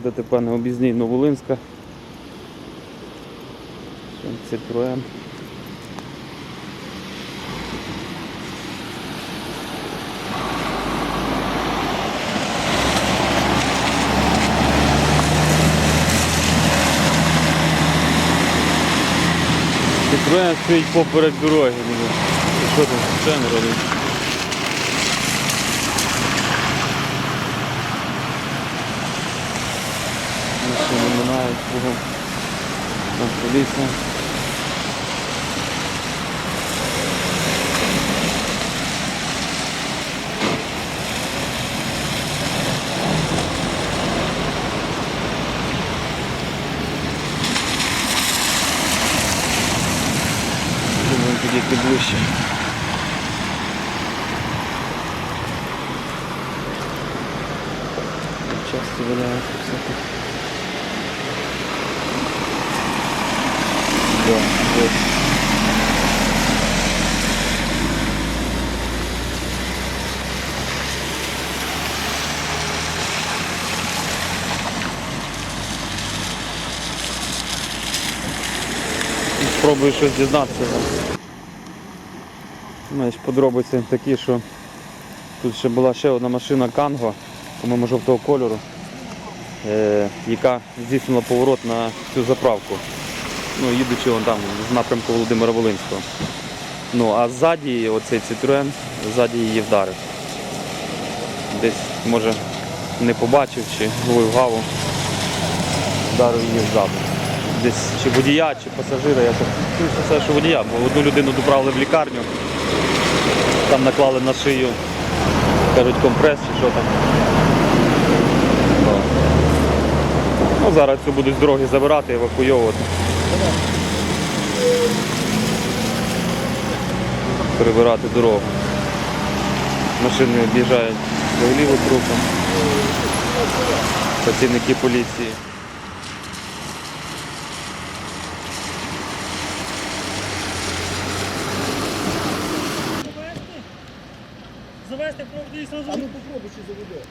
ДТП на об'їзній Новолинська. Citroen. Citroen стоїть поперек дороги. Що там ще не робить? Минають кругом. Там поліція. Думаю, підійти ближче. Часто валяється всяких. Да. І Спробую щось дізнатися. Знаєш, подробиці такі, що тут ще була ще одна машина Канго, по-моєму, жовтого кольору, е, яка здійснила поворот на цю заправку. Ну, їдучи вон там з напрямку Володимира Волинського. Ну, а ззаді оцей Citroen, ззаді її вдарив. Десь, може, не побачив чи зловив гаву, вдарив її ззаду. Десь чи водія, чи пасажира, я так все, що водія, бо одну людину доправили в лікарню, там наклали на шию, кажуть, компрес чи що там. Ну, зараз цю будуть з дороги забирати, евакуйовувати. Перебирати дорогу. Машини об'їжджають взагалі трупом. Працівники поліції. Завести пробний А ну попробуй, чи заведе.